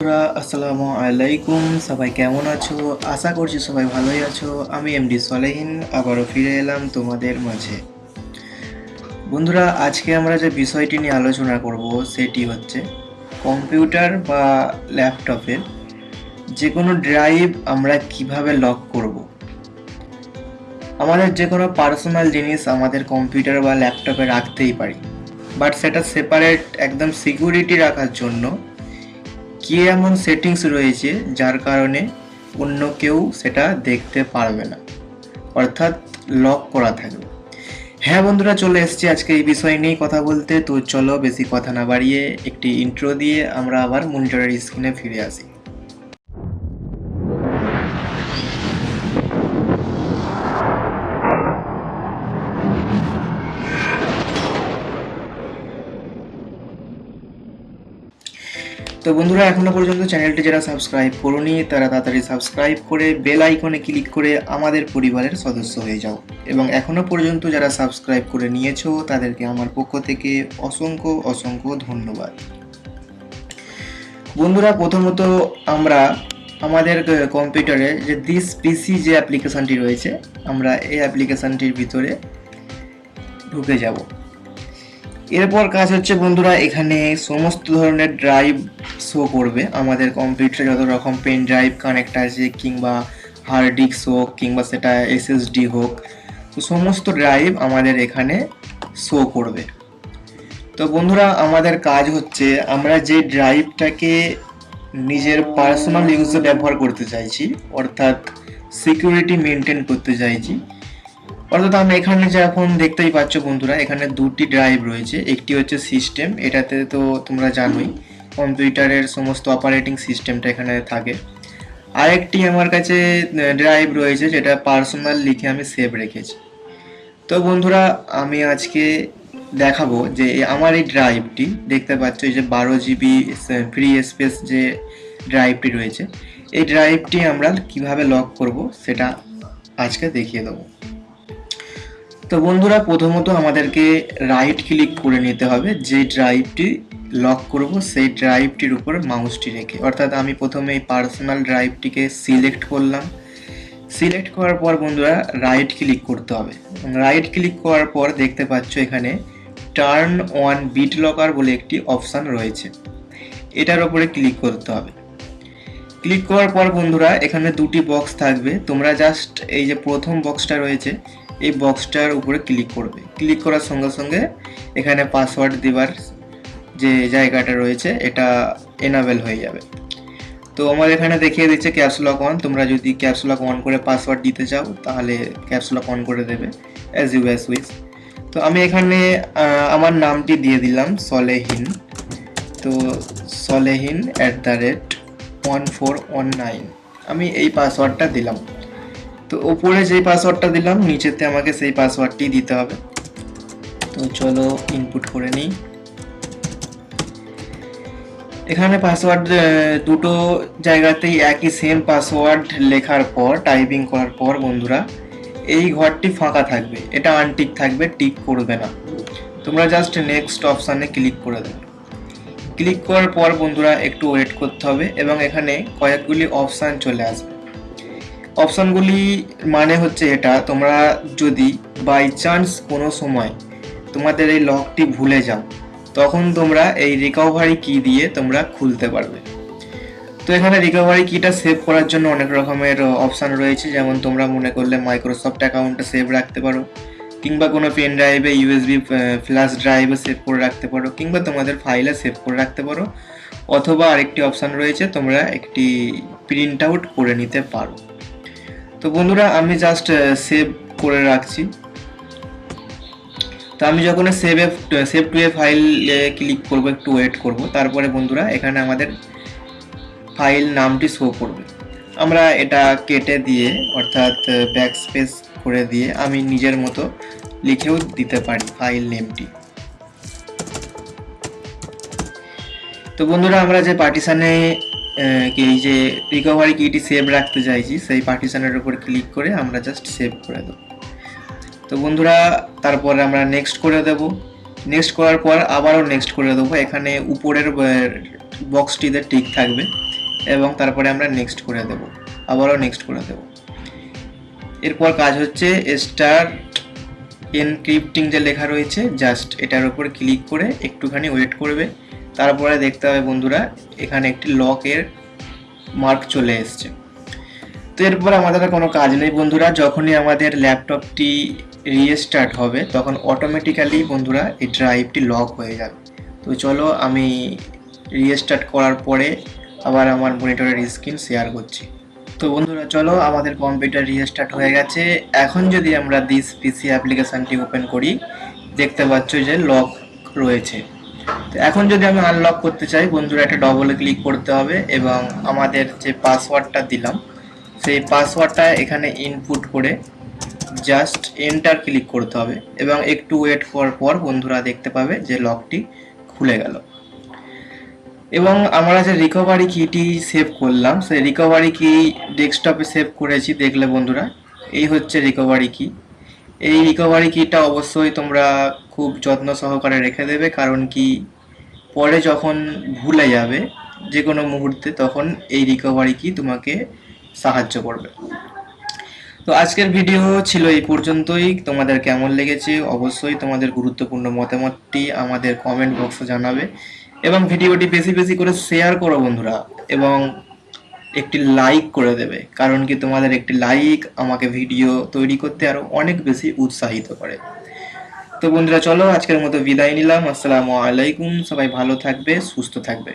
আসসালামু আলাইকুম। সবাই কেমন আছো? আশা করছি সবাই ভালোই আছো। আমি এমডি সলেহিন, আবারও ফিরে এলাম তোমাদের মাঝে। বন্ধুরা, আজকে আমরা যে বিষয়টি নিয়ে আলোচনা করব, সেটি হচ্ছে কম্পিউটার বা ল্যাপটপের যে কোনো ড্রাইভ আমরা কীভাবে লক করব। আমাদের যে কোনো পার্সোনাল জিনিস আমাদের কম্পিউটার বা ল্যাপটপে রাখতেই পারি। বাট সেটা সেপারেট একদম সিকিউরিটি রাখার জন্য কি এমন সেটিংস রয়েছে যার কারণে অন্য কেউ সেটা দেখতে পারবে না? অর্থাৎ লক করা থাকবে। হ্যাঁ বন্ধুরা, চলে এসেছি আজকে এই বিষয় নিয়েই কথা বলতে। তো চলো বেশি কথা না বাড়িয়ে একটি ইন্ট্রো দিয়ে আমরা আবার মনিটরের স্ক্রিনে ফিরে আসি। তো বন্ধুরা, এখনও পর্যন্ত চ্যানেলটি যারা সাবস্ক্রাইব করোনি, তারা তাড়াতাড়ি সাবস্ক্রাইব করে বেল আইকনে ক্লিক করে আমাদের পরিবারের সদস্য হয়ে যাও। এবং এখনও পর্যন্ত যারা সাবস্ক্রাইব করে নিয়েছো, তাদেরকে আমার পক্ষ থেকে অসংখ্য অসংখ্য ধন্যবাদ। বন্ধুরা, প্রথমত আমরা আমাদের কম্পিউটারে যে দিস পিসি যে অ্যাপ্লিকেশনটি রয়েছে, আমরা এই অ্যাপ্লিকেশনটির ভিতরে ঢুকে যাব। এরপর কাজ হচ্ছে বন্ধুরা, এখানে সমস্ত ধরনের ড্রাইভ শো করবে। আমাদের কম্পিউটারে যত রকম পেন ড্রাইভ কানেক্ট আছে, কিংবা হার্ড ডিস্ক হোক, কিংবা সেটা এসএসডি হোক, তো সমস্ত ড্রাইভ আমাদের এখানে শো করবে। তো বন্ধুরা, আমাদের কাজ হচ্ছে আমরা যে ড্রাইভটাকে নিজের পার্সোনাল ইউজে ব্যবহার করতে চাইছি, অর্থাৎ সিকিউরিটি মেনটেন করতে চাইছি অর্থাৎ আমি এখানে যে এখন দেখতেই পাচ্ছ বন্ধুরা, এখানে দুটি ড্রাইভ রয়েছে। একটি হচ্ছে সিস্টেম এটাতে তো তোমরা জানোই কম্পিউটারের সমস্ত অপারেটিং সিস্টেমটা এখানে থাকে। আরেকটি আমার কাছে ড্রাইভ রয়েছে, যেটা পার্সোনাল লিখে আমি সেভ রেখেছি। তো বন্ধুরা, আমি আজকে দেখাবো যে আমার এই ড্রাইভটি দেখতে পাচ্ছ এই যে বারো জিবি ফ্রি স্পেস যে ড্রাইভটি রয়েছে, এই ড্রাইভটি আমরা কীভাবে লক করব সেটা আজকে দেখিয়ে দেবো। তো বন্ধুরা, প্রথমত আমাদেরকে রাইট ক্লিক করে নিতে হবে। যে ড্রাইভটি লক করব, সেই ড্রাইভটির উপর মাউসটি রেখে। অর্থাৎ আমি প্রথমে এই পার্সোনাল ড্রাইভটিকে সিলেক্ট করলাম। সিলেক্ট করার পর বন্ধুরা রাইট ক্লিক করতে হবে। রাইট ক্লিক করার পর দেখতে পাচ্ছ এখানে টার্ন অন বিট লকার বলে একটি অপশান রয়েছে। এটার উপরে ক্লিক করতে হবে। ক্লিক করার পর বন্ধুরা, এখানে দুটি বক্স থাকবে। তোমরা জাস্ট এই যে প্রথম বক্সটা রয়েছে এই বক্সটার উপরে ক্লিক করবে। ক্লিক করার সঙ্গে সঙ্গে এখানে পাসওয়ার্ড দেবার যে জায়গাটা রয়েছে, এটা এনাবেল হয়ে যাবে। তো আমার এখানে দেখিয়ে দিচ্ছে ক্যাপস লক অন তোমরা যদি ক্যাপস লক অন করে পাসওয়ার্ড দিতে চাও, তাহলে ক্যাপস লক অন করে দেবে অ্যাজ ইউ অ্যাজ উইস তো আমি এখানে আমার নামটি দিয়ে দিলাম সলেহিন। তো Salehin at the rate one four one nine আমি এই পাসওয়ার্ডটা দিলাম। তো ওপরে যেই পাসওয়ার্ডটা দিলাম, নিচেতে আমাকে সেই পাসওয়ার্ডটি দিতে হবে। তো চলো ইনপুট করে নিই। এখানে পাসওয়ার্ড দুটো জায়গাতেই একই সেম পাসওয়ার্ড লেখার পর টাইপিং করার পর, বন্ধুরা, এই ঘরটি ফাঁকা থাকবে। এটা আনটিক থাকবে টিক করবে না। তোমরা জাস্ট নেক্সট অপশানে ক্লিক করে দেবে। ক্লিক করার পর, বন্ধুরা, একটু ওয়েট করতে হবে এবং এখানে কয়েকগুলি অপশান চলে আসবে। অপশানগুলি মানে হচ্ছে এটা, তোমরা যদি বাই চান্স কোনো সময় তোমাদের এই লকটি ভুলে যাও, তখন তোমরা এই রিকভারি কি দিয়ে তোমরা খুলতে পারবে। তো এখানে রিকভারি কিটা সেভ করার জন্য অনেক রকমের অপশান রয়েছে, যেমন তোমরা মনে করলে মাইক্রোসফট অ্যাকাউন্টে সেভ রাখতে পারো, কিংবা কোনো পেন ড্রাইভে ইউএসবি ফ্ল্যাশ ড্রাইভে সেভ করে রাখতে পারো, কিংবা তোমাদের ফাইলে সেভ করে রাখতে পারো, অথবা আরেকটি অপশান রয়েছে, তোমরা একটি প্রিন্ট আউট করে নিতে পারো। তো বন্ধুরা, আমি জাস্ট সেভ করে রাখছি। তো আমি যখন save save to a file click করব, একটু ওয়েট করব, তারপরে বন্ধুরা, এখানে আমাদের ফাইল নামটি শো করবে। আমরা এটা কেটে দিয়ে, অর্থাৎ ব্যাক স্পেস করে দিয়ে আমি নিজের মতো লিখেও দিতে পারি ফাইল নেমটি তো বন্ধুরা, আমরা যে পার্টিশানে এই যে রিকভারি কিটি সেভ রাখতে চাইছি, সেই পার্টিশনের উপর ক্লিক করে আমরা জাস্ট সেভ করে দেবো। তো বন্ধুরা, তারপরে আমরা নেক্সট করে দেব। নেক্সট করার পর আবারও নেক্সট করে দেবো। এখানে উপরের বক্সটিতে টিক থাকবে এবং তারপরে আমরা নেক্সট করে দেব। আবারও নেক্সট করে দেব। এরপর কাজ হচ্ছে স্টার্ট এনক্রিপ্টিং যে লেখা রয়েছে জাস্ট এটার উপর ক্লিক করে একটুখানি ওয়েট করবে। তারপরে দেখতে হবে বন্ধুরা, এখানে একটি লকের মার্ক চলে এসছে। তো এরপর আমাদের কোনো কাজ নেই বন্ধুরা, যখনই আমাদের ল্যাপটপটি রিস্টার্ট হবে, তখন অটোমেটিক্যালি বন্ধুরা এই ড্রাইভটি লক হয়ে যাবে। তো চলো আমি রিস্টার্ট করার পরে আবার আমার মনিটরের স্ক্রিন শেয়ার করছি। তো বন্ধুরা, চলো আমাদের কম্পিউটার রিস্টার্ট হয়ে গেছে। এখন যদি আমরা দিস পিসি অ্যাপ্লিকেশনটি ওপেন করি, দেখতে পাচ্ছ যে লক রয়েছে। তো এখন যদি আমি আনলক করতে চাই, বন্ধুরা একটা ডবল ক্লিক করতে হবে এবং আমাদের যে পাসওয়ার্ডটা দিলাম, সেই পাসওয়ার্ডটা এখানে ইনপুট করে জাস্ট এন্টার ক্লিক করতে হবে এবং একটু ওয়েট করার পর বন্ধুরা দেখতে পাবে যে লকটি খুলে গেল। এবং আমরা যে রিকভারি কিটি সেভ করলাম, সেই রিকভারি কি ডেস্কটপে সেভ করেছি, দেখলে বন্ধুরা, এই হচ্ছে রিকভারি কি এই রিকভারি কিটা অবশ্যই তোমরা খুব যত্ন সহকারে রেখে দেবে, কারণ কি পরে যখন ভুলে যাবে যে কোনো মুহূর্তে তখন এই রিকভারি কি তোমাকে সাহায্য করবে। তো আজকের ভিডিও ছিল এই পর্যন্তই। তোমাদের কেমন লেগেছে অবশ্যই তোমাদের গুরুত্বপূর্ণ মতামতটি আমাদের কমেন্ট বক্সে জানাবে। এবং ভিডিওটি বেশি বেশি করে শেয়ার করো বন্ধুরা। এবং একটি লাইক করে দেবে। কারণ কি তোমাদের একটি লাইক আমাকে ভিডিও তৈরি করতে আরও অনেক বেশি উৎসাহিত করে। তো বন্ধুরা, চলো আজকের মতো বিদায় নিলাম। আসসালামু আলাইকুম। সবাই ভালো থাকবে, সুস্থ থাকবে।